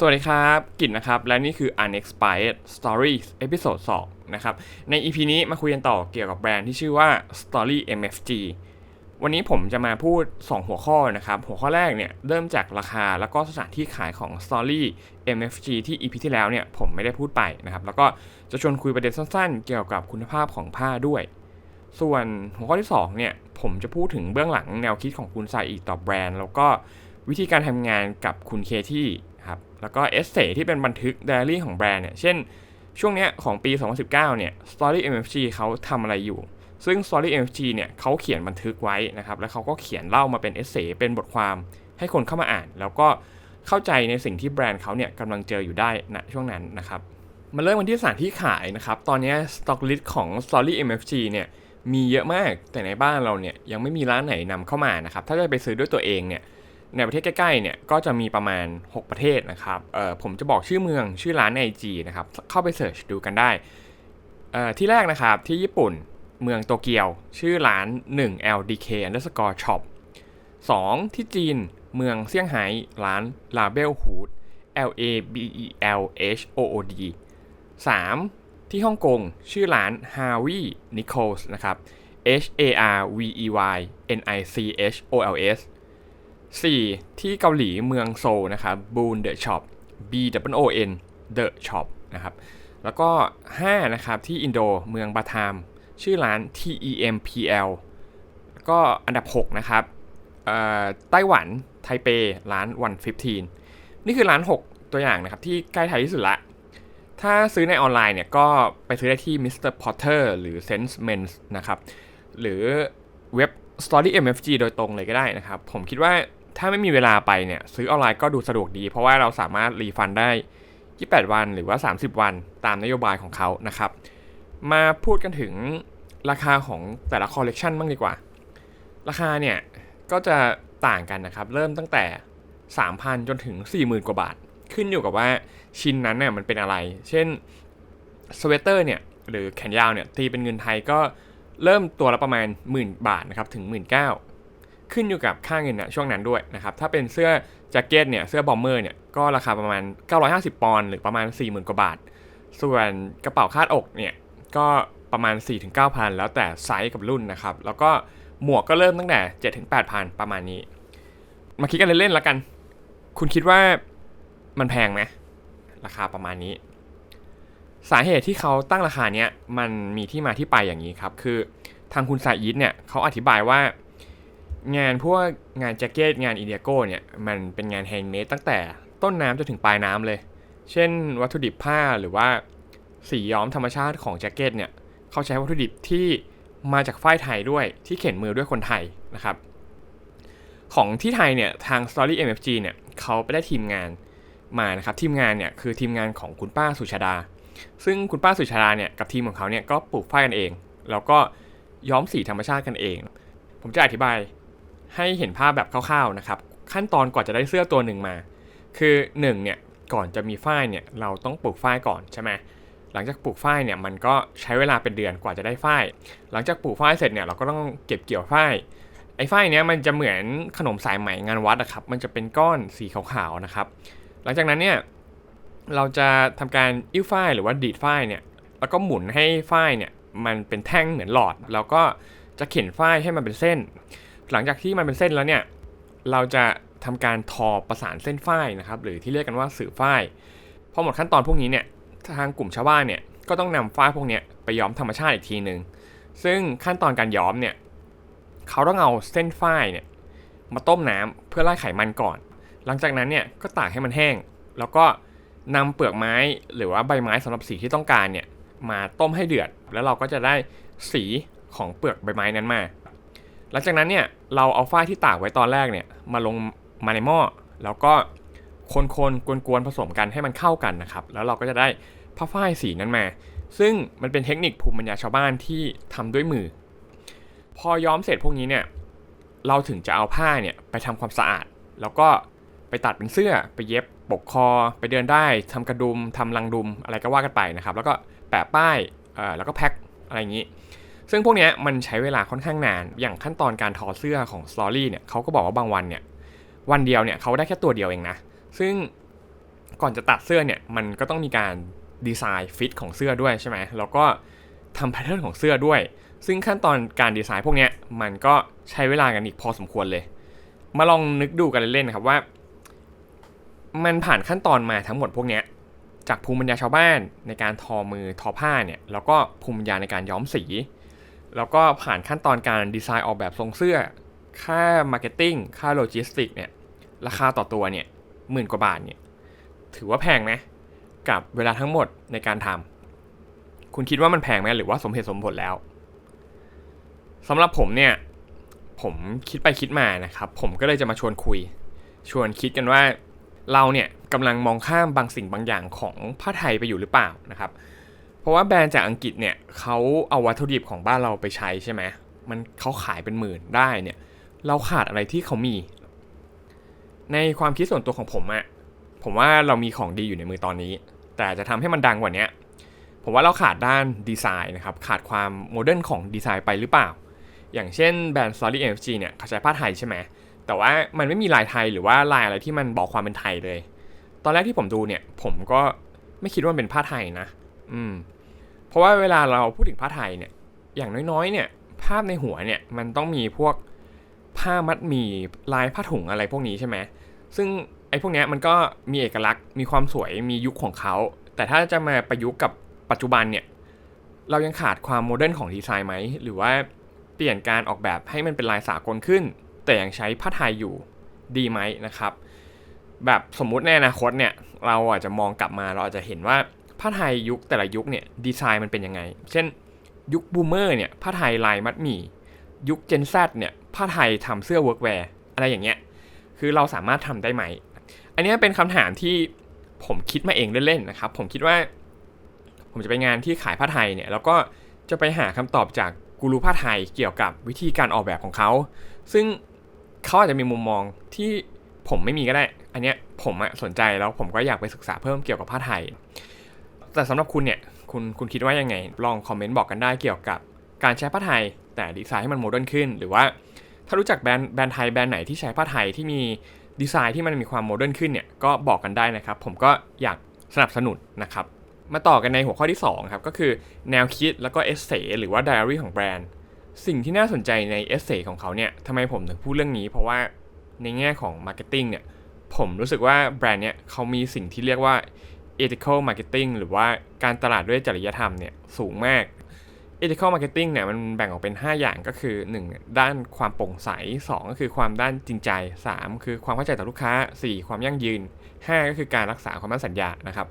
สวัสดีครับ กิจนะครับ และนี่คือ Unexpired Stories เอพิโซด2นะครับ ใน EP นี้มาคุยกันต่อเกี่ยวกับแบรนด์ที่ชื่อว่า Story MFG วันนี้ผมจะมาพูด 2 หัวข้อนะครับ หัวข้อแรกเนี่ยเริ่มจากราคาแล้วก็สถานที่ขายของ Story MFG ที่ EP ที่แล้วเนี่ยผมไม่ได้พูดไปนะครับ แล้วก็จะชวนคุยประเด็นสั้นๆ เกี่ยวกับคุณภาพของผ้าด้วย ส่วนหัวข้อที่2เนี่ยผมจะพูดถึงเบื้องหลังแนวคิดของคุณซาอีต่อแบรนด์ แล้วก็วิธีการทำงานกับคุณเคที่ ครับแล้วก็เอเซที่เป็นบันทึกไดอารี่ของแบรนด์เนี่ยเช่น ช่วงเนี้ยของปี 2019 เนี่ย Story MFG เขาทำอะไรอยู่ ซึ่ง Story MFG เนี่ยเขาเขียนบันทึกไว้นะครับแล้วเขาก็เขียนเล่ามาเป็นเอเซเป็นบทความให้คนเข้ามาอ่าน แล้วก็เข้าใจในสิ่งที่แบรนด์เขาเนี่ยกำลังเจออยู่ได้ณช่วงนั้นนะครับมาเริ่มกันที่สถานที่ขายนะครับตอนนี้ Stock List ของ Story MFG เนี่ยมีเยอะมากแต่ในบ้านเราเนี่ยยังไม่มีร้านไหนนำเข้ามานะครับถ้าจะไปซื้อด้วยตัวเองเนี่ย ในประเทศใกล้ๆเนี่ยก็จะมีประมาณ 6 ประเทศนะครับเอ่อผมจะบอกชื่อเมืองชื่อร้านใน IG นะครับเข้าไปเสิร์ชดูกันได้เอ่อที่แรกนะครับที่ญี่ปุ่นเมืองโตเกียว ชื่อร้าน 1LDK underscore shop 2 ที่จีนเมืองเซี่ยงไฮ้ร้าน Label Hood L A B E L H O O D 3 ที่ฮ่องกง ชื่อร้าน Harvey Nichols นะครับ H A R V E Y N I C H O L S 4 ที่เกาหลีเมืองโซลนะครับ Boon The Shop B W O N The Shop นะครับ แล้วก็ 5 นะครับที่อินโดเมืองบาทาม ชื่อร้าน T E M P L แล้วก็อันดับ 6 นะครับไต้หวันไทเปร้าน 115 นี่คือร้าน 6 ตัวอย่างนะครับที่ใกล้ไทยที่สุดละ ถ้าซื้อในออนไลน์เนี่ยก็ไปซื้อได้ที่ Mr. Potter หรือ Sense Men's นะครับ หรือเว็บ Story MFG โดยตรงเลยก็ได้นะครับ ผมคิดว่า ถ้าไม่มีเวลาไปเนี่ยซื้อออนไลน์ก็ดูสะดวกดี เพราะว่าเราสามารถรีฟันได้ 28 วันหรือว่า 30 วันตามนโยบายของเขานะครับ มาพูดกันถึงราคาของแต่ละคอลเลกชันบ้างดีกว่า ราคาเนี่ยก็จะต่างกันนะครับ เริ่มตั้งแต่ 3,000 จนถึง 40,000 กว่าบาท ขึ้นอยู่กับว่าชิ้นนั้นเนี่ยมันเป็นอะไร เช่นสเวตเตอร์เนี่ยหรือแขนยาวเนี่ยตีเป็นเงินไทยก็เริ่มตัวละประมาณ 10,000 บาทนะครับถึง 19,000 ขึ้นอยู่กับค่าเงินนะช่วงนั้นด้วยนะครับถ้าเป็นเสื้อแจ็คเก็ตเนี่ยเสื้อบอมเมอร์เนี่ยก็ราคาประมาณ 950 ปอนด์หรือประมาณ 40,000 กว่าบาท ส่วนกระเป๋าคาดอกเนี่ยก็ประมาณ 4-9,000 แล้วแต่ไซส์กับรุ่นนะครับแล้วก็หมวกก็เริ่มตั้งแต่ 7-8,000 ประมาณนี้ มาคิดกันเล่นๆแล้วกัน คุณคิดว่ามันแพงไหมราคาประมาณนี้ สาเหตุที่เขาตั้งราคาเนี้ยมันมีที่มาที่ไปอย่างนี้ครับ คือทางคุณซายิดเนี่ยเขาอธิบายว่า งานพวกงานแจ็คเก็ตงานอินเดียโก้เนี่ย มันเป็นงานแฮนด์เมดตั้งแต่ต้นน้ำจนถึงปลายน้ำเลย เช่น วัตถุดิบผ้าหรือว่าสีย้อมธรรมชาติของแจ็คเก็ตเนี่ยเขาใช้วัตถุดิบที่มาจากฝ้ายไทยด้วยที่เขียนมือด้วยคนไทยนะครับ ของที่ไทยเนี่ยทาง Story MFG เนี่ยเขาไปได้ทีมงานมานะครับทีมงานเนี่ยคือทีมงานของคุณป้าสุชาดา ซึ่งคุณป้าสุชาดาเนี่ยกับทีมของเขาเนี่ยก็ปลูกฝ้ายกันเอง แล้วก็ย้อมสีธรรมชาติกันเอง ผมจะอธิบาย ให้เห็นภาพแบบคร่าวๆนะครับ ขั้นตอนก่อนจะได้เสื้อตัวหนึ่งมา คือ1เนี่ยก่อนจะมีฝ้ายเนี่ยเราต้องปลูกฝ้ายก่อนใช่ไหมหลังจากปลูกฝ้ายเนี่ยมันก็ใช้เวลาเป็นเดือนกว่าจะได้ฝ้าย หลังจากปลูกฝ้ายเสร็จเนี่ยเราก็ต้องเก็บเกี่ยวฝ้ายไอ้ฝ้ายเนี้ยมันจะเหมือนขนมสายไหมงานวัดอะครับ มันจะเป็นก้อนสีขาวๆนะครับ หลังจากนั้นเนี่ยเราจะทำการอิ้วฝ้ายหรือว่าดีดฝ้ายเนี่ย แล้วก็หมุนให้ฝ้ายเนี่ยมันเป็นแท่งเหมือนหลอด แล้วก็จะเข็นฝ้ายให้มันเป็นเส้น หลังจากที่มันเป็นเส้นแล้วเนี่ย เราจะทำการทอประสานเส้นฝ้ายนะครับ หรือที่เรียกกันว่าสื่อฝ้ายพอหมดขั้นตอนพวกนี้เนี่ยทางกลุ่มชาวบ้านเนี่ยก็ต้องนำฝ้ายพวกนี้ไปย้อมธรรมชาติอีกทีหนึ่งซึ่งขั้นตอนการย้อมเนี่ยเขาต้องเอาเส้นฝ้ายเนี่ยมาต้มน้ำเพื่อไล่ไขมันก่อน หลังจากนั้นเนี่ยก็ตากให้มันแห้ง แล้วก็นำเปลือกไม้หรือว่าใบไม้สำหรับสีที่ต้องการเนี่ยมาต้มให้เดือด แล้วเราก็จะได้สีของเปลือกใบไม้นั้นมา หลังจากนั้นเนี่ยเราเอาฝ้ายที่ตากไว้ตอนแรกเนี่ยมาลงมาในหม้อแล้วก็คนๆกวนๆผสมกันให้มันเข้ากันนะครับ แล้วเราก็จะได้ผ้าฝ้ายสีนั้นมา ซึ่งมันเป็นเทคนิคภูมิปัญญาชาวบ้านที่ทำด้วยมือ พอย้อมเสร็จพวกนี้เนี่ยเราถึงจะเอาผ้าเนี่ยไปทำความสะอาด แล้วก็ไปตัดเป็นเสื้อไปเย็บปกคอ ไปเดินได้ทำกระดุมทำลังดุมอะไรก็ว่ากันไปนะครับ แล้วก็แปะป้ายแล้วก็แพ็คอะไรอย่างนี้ ซึ่งพวกนี้มันใช้เวลาค่อนข้างนาน อย่างขั้นตอนการทอเสื้อของ Story เนี่ยเขาก็บอกว่าบางวันเนี่ยวันเดียวเนี่ยเขาได้แค่ตัวเดียวเองนะ ซึ่งก่อนจะตัดเสื้อเนี่ยมันก็ต้องมีการดีไซน์ฟิตของเสื้อด้วยใช่ไหมแล้วก็ทำแพทเทิร์นของเสื้อด้วย ซึ่งขั้นตอนการดีไซน์พวกนี้มันก็ใช้เวลากันอีกพอสมควรเลย มาลองนึกดูกันเล่นๆนะครับว่า มันผ่านขั้นตอนมาทั้งหมดพวกนี้จากภูมิปัญญาชาวบ้านในการทอมือทอผ้าเนี่ยแล้วก็ภูมิปัญญาในการย้อมสี แล้วก็ผ่านขั้นตอนการดีไซน์ออกแบบทรงเสื้อ ค่ามาร์เก็ตติ้ง ค่าโลจิสติกเนี่ย ราคาต่อตัวเนี่ยหมื่นกว่าบาทเนี่ย ถือว่าแพงไหมกับเวลาทั้งหมดในการทำ คุณคิดว่ามันแพงไหมหรือว่าสมเหตุสมผลแล้วสำหรับผมเนี่ย ผมคิดไปคิดมานะครับ ผมก็เลยจะมาชวนคุย ชวนคิดกันว่าเราเนี่ยกำลังมองข้ามบางสิ่งบางอย่างของผ้าไทยไปอยู่หรือเปล่านะครับ ราะว่าแบรนด์จากอังกฤษเนี่ยเขาเอาวัตถุดิบของบ้านเราไปใช้ใช่ไหมมันเขาขายเป็นหมื่นได้เนี่ยเราขาดอะไรที่เขามี ในความคิดส่วนตัวของผมอะผมว่าเรามีของดีอยู่ในมือตอนนี้ แต่จะทำให้มันดังกว่านี้ผมว่าเราขาดด้านดีไซน์นะครับขาดความโมเดิร์นของดีไซน์ไปหรือเปล่า อย่างเช่นแบรนด์ Story MFG เนี่ยเขาใช้ผ้าไทยใช่ไหมแต่ว่ามันไม่มีลายไทยหรือว่าลายอะไรที่มันบอกความเป็นไทยเลย ตอนแรกที่ผมดูเนี่ย ผมก็ไม่คิดว่ามันเป็นผ้าไทยนะ อืม เพราะว่าเวลาเราพูดถึงผ้าไทยเนี่ยอย่างน้อยๆเนี่ยภาพในหัวเนี่ยมันต้องมีพวกผ้ามัดหมี่ลายผ้าถุงอะไรพวกนี้ใช่ไหมซึ่งไอ้พวกเนี้ยมันก็มีเอกลักษณ์มีความสวยมียุคของเขา แต่ถ้าจะมาประยุกต์กับปัจจุบันเนี่ยเรายังขาดความโมเดิร์นของดีไซน์ไหมหรือว่าเปลี่ยนการออกแบบให้มันเป็นลายสากลขึ้น แต่ยังใช้ผ้าไทยอยู่ดีไหมนะครับ แบบสมมุติในอนาคตเนี่ยเราอาจจะมองกลับมาเราอาจจะเห็นว่า ผ้าไทยยุคแต่ละยุคเนี่ยดีไซน์มันเป็นยังไง เช่นยุคบูมเมอร์เนี่ยผ้าไทยลายมัดหมี่ยุคเจน Z เนี่ยผ้าไทยทำเสื้อเวิร์กแวร์อะไรอย่างเงี้ยคือเราสามารถทำได้ไหม อันนี้เป็นคำถามที่ผมคิดมาเองเล่นๆนะครับ ผมคิดว่า ผมจะไปงานที่ขายผ้าไทยเนี่ยแล้วก็จะไปหาคำตอบจากกูรูผ้าไทยเกี่ยวกับวิธีการออกแบบของเขา ซึ่งเขาอาจจะมีมุมมองที่ผมไม่มีก็ได้ อันเนี้ยผมสนใจแล้วผมก็อยากไปศึกษาเพิ่มเกี่ยวกับผ้าไทย แต่สำหรับคุณเนี่ยคุณคุณคิดว่ายังไง ลองคอมเมนต์บอกกันได้เกี่ยวกับการใช้ผ้าไทย แต่ดีไซน์ให้มันโมเดิร์นขึ้น หรือว่าถ้ารู้จักแบรนด์แบรนด์ไทยแบรนด์ไหนที่ใช้ผ้าไทยที่มีดีไซน์ที่มันมีความโมเดิร์นขึ้นเนี่ยก็บอกกันได้นะครับ ผมก็อยากสนับสนุนนะครับ มาต่อกันในหัวข้อที่2ครับก็คือแนวคิดแล้วก็เอเซหรือว่าไดอารี่ของแบรนด์สิ่งที่น่าสนใจในเอเซของเขาเนี่ยทำไมผมถึงพูดเรื่องนี้ เพราะว่าในแง่ของมาร์เก็ตติ้งเนี่ยผมรู้สึกว่าแบรนด์เนี่ยเขามีสิ่งที่เรียกว่า ethical marketing หรือว่าการตลาดด้วยจริยธรรมเนี่ยสูงมาก ethical marketing เนี่ยมันแบ่งออกเป็น 5 อย่างก็คือ 1 ด้านความโปร่งใส 2 ก็คือความด้านจริงใจ 3 คือความเข้าใจต่อลูกค้า 4 ความยั่งยืน 5 ก็คือการรักษาความมั่นสัญญานะครับ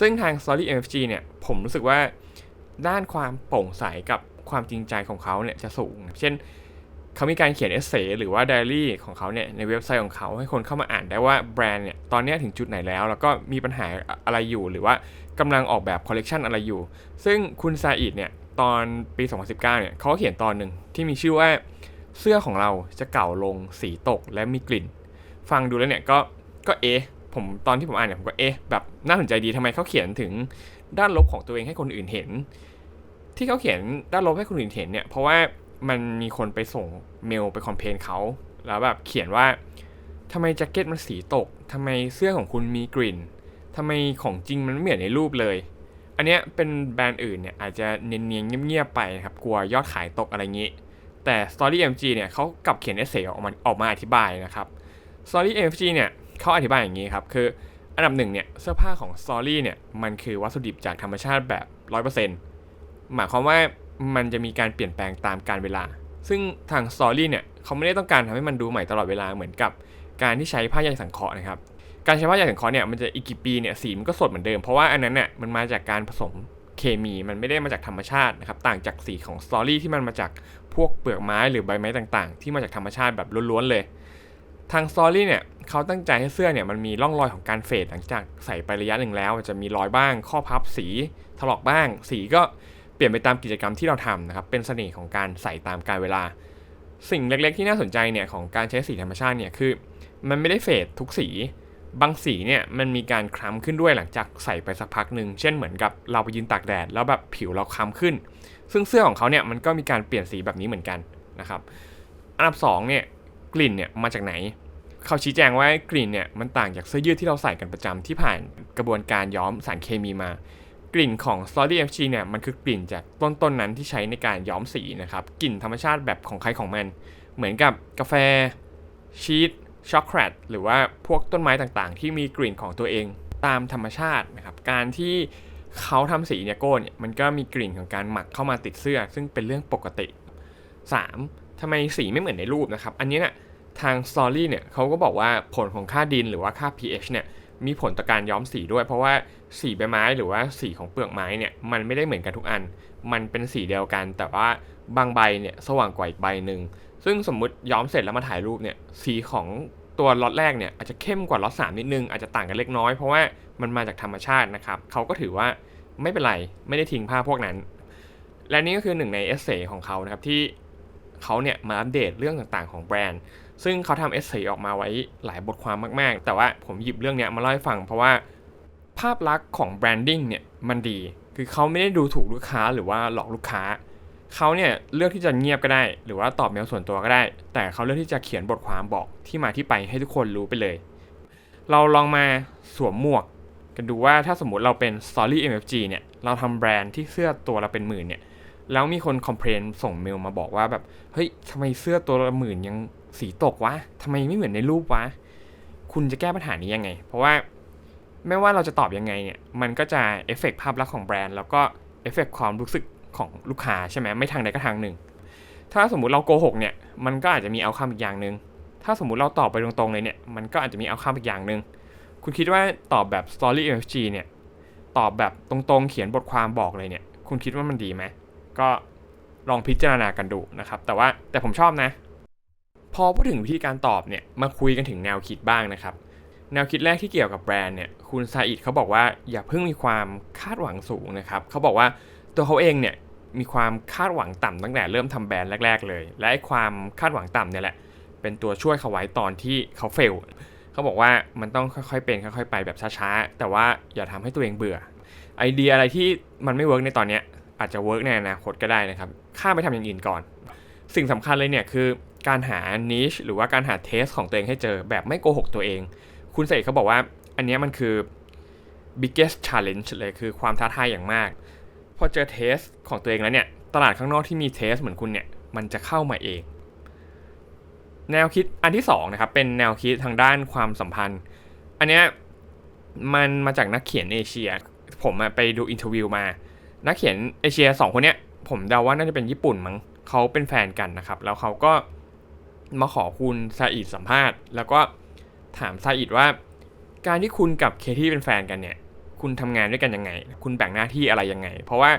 ซึ่งทาง Story MFG เนี่ยผมรู้สึกว่าด้านความโปร่งใสกับความจริงใจของเขาเนี่ยจะสูง เช่น เขามีการเขียนเอเซหรือว่าไดอารี่ของเขาเนี่ยในเว็บไซต์ของเขาให้คนเข้ามาอ่านได้ว่าแบรนด์เนี่ยตอนนี้ถึงจุดไหนแล้ว แล้วก็มีปัญหาอะไรอยู่หรือว่ากำลังออกแบบคอลเลกชันอะไรอยู่ ซึ่งคุณซาอิดเนี่ยตอนปี 2019เนี่ยเขาเขียนตอนหนึ่งที่มีชื่อว่าเสื้อของเราจะเก่าลงสีตกและมีกลิ่น ฟังดูแล้วเนี่ยก็ก็เอะผมตอนที่ผมอ่านเนี่ยผมก็เอ๊ะแบบน่าสนใจดีทำไมเขาเขียนถึงด้านลบของตัวเองให้คนอื่นเห็น ที่เขาเขียนด้านลบให้คนอื่นเห็นเนี่ยเพราะว่า มันมีคนไปส่งเมลไปคอมเพลนเขาแล้วแบบเขียนว่าทำไมแจ็คเก็ตมันสีตกทำไมเสื้อของคุณมีกลิ่นทำไมของจริงมันไม่เหมือนในรูปเลย อันเนี้ยเป็นแบรนด์อื่นเนี่ยอาจจะเนียนๆเงียบๆไปครับกลัวยอดขายตกอะไรงี้ แต่ Story MG เนี่ยเขากลับเขียนเอเซออกมาออกมาอธิบายนะครับ Story MG เนี่ยเขาอธิบายอย่างนี้ครับ คืออันดับหนึ่งเนี่ยเสื้อผ้าของ Story เนี่ยมันคือวัสดุดิบจากธรรมชาติแบบ 100%หมายความว่า มันจะมีการเปลี่ยนแปลงตามการเวลา ซึ่งทาง Story เนี่ยเขาไม่ได้ต้องการทำให้มันดูใหม่ตลอดเวลาเหมือนกับการที่ใช้ผ้าใยสังเคราะห์นะครับ การใช้ผ้าใยสังเคราะห์เนี่ยมันจะอีกกี่ปีเนี่ยสีมันก็สดเหมือนเดิม เพราะว่าอันนั้นเนี่ยมันมาจากการผสมเคมีมันไม่ได้มาจากธรรมชาตินะครับต่างจากสีของสตอรี่ที่มันมาจากพวกเปลือกไม้หรือใบไม้ต่างๆ ที่มาจากธรรมชาติแบบล้วนๆเลย ทางสตอรี่เนี่ยเขาตั้งใจให้เสื้อเนี่ยมันมีร่องรอยของการเฟดหลังจากใส่ไประยะหนึ่งแล้ว จะมีรอยบ้าง ข้อพับสีถลอกบ้าง สีก็ เปลี่ยนไปตามกิจกรรมที่เราทำนะครับ เป็นเสน่ห์ของการใส่ตามกาลเวลา สิ่งเล็กๆ ที่น่าสนใจเนี่ยของการใช้สีธรรมชาติเนี่ยคือ มันไม่ได้เฟดทุกสี บางสีเนี่ยมันมีการคล้ำขึ้นด้วยหลังจากใส่ไปสักพักหนึ่งเช่นเหมือนกับเราไปยืนตากแดดแล้วแบบผิวเราคล้ำขึ้น ซึ่งเสื้อของเขาเนี่ยมันก็มีการเปลี่ยนสีแบบนี้เหมือนกันนะครับ อันดับ2เนี่ยกลิ่นเนี่ยมาจากไหนเขาชี้แจงว่ากลิ่นเนี่ยมันต่างจากเสื้อยืดที่เราใส่กันประจำที่ผ่านกระบวนการย้อมสารเคมีมา กลิ่นของ Story FG เนี่ยมันคือกลิ่นจากต้นๆนนั้นที่ใช้ในการย้อมสีนะครับ กลิ่นธรรมชาติแบบของใครของมัน เหมือนกับกาแฟชีสช็อกโกแลตหรือว่าพวกต้นไม้ต่างๆ ที่มีกลิ่นของตัวเองตามธรรมชาตินะครับ การที่เขาทำสีเนี่ยโก้เนี่ยมันก็มีกลิ่นของการหมักเข้ามาติดเสื้อ ซึ่งเป็นเรื่องปกติ 3. ทำไมสีไม่เหมือนในรูปนะครับ อันนี้เนี่ยทาง Story เนี่ยเขาก็บอกว่าผลของค่าดินหรือว่าค่า pH เนี่ย มีผลต่อการย้อมสีด้วย เพราะว่าสีใบไม้หรือว่าสีของเปลือกไม้เนี่ยมันไม่ได้เหมือนกันทุกอัน มันเป็นสีเดียวกัน แต่ว่าบางใบเนี่ยสว่างกว่าอีกใบหนึ่งซึ่งสมมุติย้อมเสร็จแล้วมาถ่ายรูปเนี่ยสีของตัวล็อตแรกเนี่ยอาจจะเข้มกว่าล็อตสามนิดนึงอาจจะต่างกันเล็กน้อยเพราะว่ามันมาจากธรรมชาตินะครับเขาก็ถือว่าไม่เป็นไรไม่ได้ทิ้งภาพพวกนั้น และนี่ก็คือหนึ่งในเอเซของเขานะครับที่เขาเนี่ยมาอัปเดตเรื่องต่างๆของแบรนด์ ซึ่งเขาทำเอเซออกมาไว้หลายบทความมากๆ แต่ว่าผมหยิบเรื่องเนี้ยมาเล่าให้ฟัง เพราะว่าภาพลักษณ์ของแบรนดิ้งเนี่ยมันดี คือเขาไม่ได้ดูถูกลูกค้าหรือว่าหลอกลูกค้า เขาเนี่ยเลือกที่จะเงียบก็ได้ หรือว่าตอบเมลส่วนตัวก็ได้ แต่เขาเลือกที่จะเขียนบทความบอกที่มาที่ไปให้ทุกคนรู้ไปเลย เราลองมาสวมหมวกกันดูว่าถ้าสมมติเราเป็น Story MFG เนี่ย เราทำแบรนด์ที่เสื้อตัวละเป็นหมื่นเนี่ย แล้วมีคนคอมเพลนส่งเมลมาบอกว่าแบบ เฮ้ยทำไมเสื้อตัวละหมื่นยัง สีตกวะทำไมไม่เหมือนในรูปวะ คุณจะแก้ปัญหานี้ยังไง เพราะว่าไม่ว่าเราจะตอบยังไงเนี่ย มันก็จะเอฟเฟกภาพลักษณ์ของแบรนด์ แล้วก็เอฟเฟกความรู้สึกของลูกค้าใช่ไหมไม่ทางใดก็ทางหนึ่ง ถ้าสมมติเราโกหกเนี่ย มันก็อาจจะมีเอาคำอีกอย่างหนึ่ง ถ้าสมมติเราตอบไปตรงๆเลยเนี่ย มันก็อาจจะมีเอาคำอีกอย่างหนึ่ง คุณคิดว่าตอบแบบ Story MFG เนี่ย ตอบแบบตรงๆ เขียนบทความบอกเลยเนี่ย คุณคิดว่ามันดีไหม ก็ลองพิจารณากันดูนะครับ แต่ว่าแต่ผมชอบนะ พอพูดถึงวิธีการตอบเนี่ยมาคุยกันถึงแนวคิดบ้างนะครับ แนวคิดแรกที่เกี่ยวกับแบรนด์เนี่ยคุณซาอิดเขาบอกว่าอย่าเพิ่งมีความคาดหวังสูงนะครับเขาบอกว่าตัวเขาเองเนี่ยมีความคาดหวังต่ำตั้งแต่เริ่มทำแบรนด์แรก ๆ เลย และไอ้ความคาดหวังต่ำเนี่ยแหละเป็นตัวช่วยเขาไว้ตอนที่เขาเฟลเขาบอกว่ามันต้องค่อยๆเป็นค่อยๆไปแบบช้าๆแต่ว่าอย่าทำให้ตัวเองเบื่อ ไอเดียอะไรที่มันไม่เวิร์กในตอนเนี้ยอาจจะเวิร์กในอนาคตก็ได้นะครับข้ามไปทำอย่างอื่นก่อน สิ่งสำคัญเลยเนี่ยคือ การหา niche หรือว่าการหาเทสของตัวเองให้เจอแบบไม่โกหกตัวเอง คุณเสกเขาบอกว่า อันนี้มันคือ biggest challenge เลยคือความท้าทายอย่างมาก พอเจอเทสของตัวเองแล้วเนี่ย ตลาดข้างนอกที่มีเทสเหมือนคุณเนี่ย มันจะเข้ามาเอง แนวคิดอันที่2นะครับ เป็นแนวคิดทางด้านความสัมพันธ์ อันเนี้ยมันมาจากนักเขียนเอเชีย ผมไปดูอินเทอร์วิวมา นักเขียนเอเชียสองคนเนี้ยผมเดาว่าน่าจะเป็นญี่ปุ่นมั้งเขาเป็นแฟนกันนะครับ แล้วเขาก็ มาขอคุณซาอิดสัมภาษณ์ แล้วก็ถามซาอิดว่า การที่คุณกับเคที่เป็นแฟนกันเนี่ย คุณทำงานด้วยกันยังไง คุณแบ่งหน้าที่อะไรยังไง เพราะว่า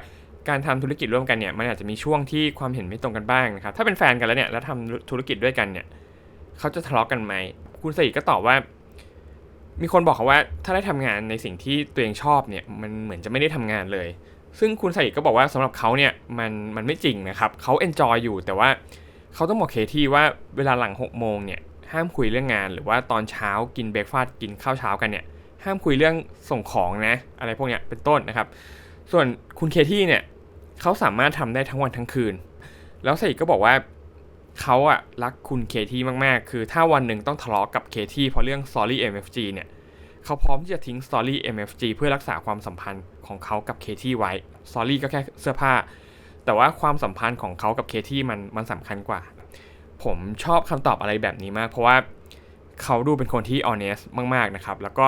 การทำธุรกิจร่วมกันเนี่ยมันอาจจะมีช่วงที่ความเห็นไม่ตรงกันบ้างนะครับถ้าเป็นแฟนกันแล้วเนี่ยแล้วทำธุรกิจด้วยกันเนี่ยเขาจะทะเลาะกันไหมคุณสยิก็ตอบว่า มีคนบอกเขาว่าถ้าได้ทำงานในสิ่งที่ตัวเองชอบเนี่ยมันเหมือนจะไม่ได้ทำงานเลย ซึ่งคุณสยิก็บอกว่าสำหรับเขาเนี่ยมันมันไม่จริงนะครับเขาเอนจอยอยู่แต่ว่า เขาต้องบอกเคที่ว่าเวลาหลัง6โมงเนี่ยห้ามคุยเรื่องงานหรือว่าตอนเช้ากินเบรกฟาสต์กินข้าวเช้ากันเนี่ยห้ามคุยเรื่องส่งของนะอะไรพวกเนี้ยเป็นต้นนะครับ ส่วนคุณเคที่เนี่ยเขาสามารถทำได้ทั้งวันทั้งคืน แล้วสยิก็บอกว่าเขาอะรักคุณเคที่มากๆ คือถ้าวันหนึ่งต้องทะเลาะกับเคที่เพราะเรื่อง Story MFG เนี่ยเขาพร้อมที่จะทิ้ง Story MFG เพื่อรักษาความสัมพันธ์ของเขากับเคที่ไว้ Story ก็แค่เสื้อผ้า แต่ว่าความสัมพันธ์ของเขากับเคที่มันมันสำคัญกว่า ผมชอบคำตอบอะไรแบบนี้มาก เพราะว่าเขาดูเป็นคนที่ honest มาก ๆนะครับ แล้วก็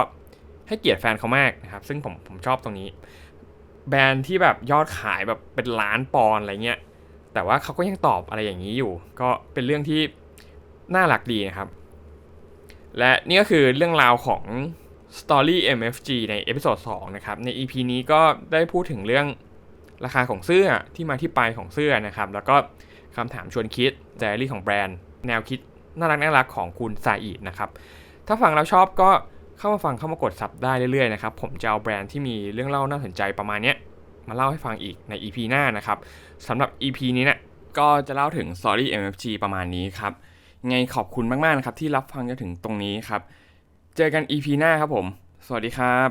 ให้เกียรติแฟนเขามากนะครับ ซึ่งผมผมชอบตรงนี้ แบรนด์ที่แบบยอดขายแบบเป็นล้านปอนอะไรเงี้ย แต่ว่าเขาก็ยังตอบอะไรอย่างนี้อยู่ ก็เป็นเรื่องที่น่ารักดีนะครับ และนี่ก็คือเรื่องราวของ Story MFG ในเอพิโซด2นะครับ ใน EP นี้ก็ได้พูดถึงเรื่อง ราคาของเสื้อที่มาที่ไปของเสื้อนะครับ แล้วก็คำถามชวนคิดไดอารี่ของแบรนด์ แนวคิดน่ารักน่ารักของคุณซาอินะครับ ถ้าฟังแล้วชอบก็เข้ามาฟังเข้ามากดซับได้เรื่อยๆนะครับ ผมจะเอาแบรนด์ที่มีเรื่องเล่าน่าสนใจประมาณนี้มาเล่าให้ฟังอีกใน EP หน้านะครับสำหรับ EP นี้เนี่ยก็จะเล่าถึง Story MFG ประมาณนี้ครับไงขอบคุณมากๆนะครับที่รับฟังจนถึงตรงนี้ครับ เจอกัน EP หน้าครับผม สวัสดีครับ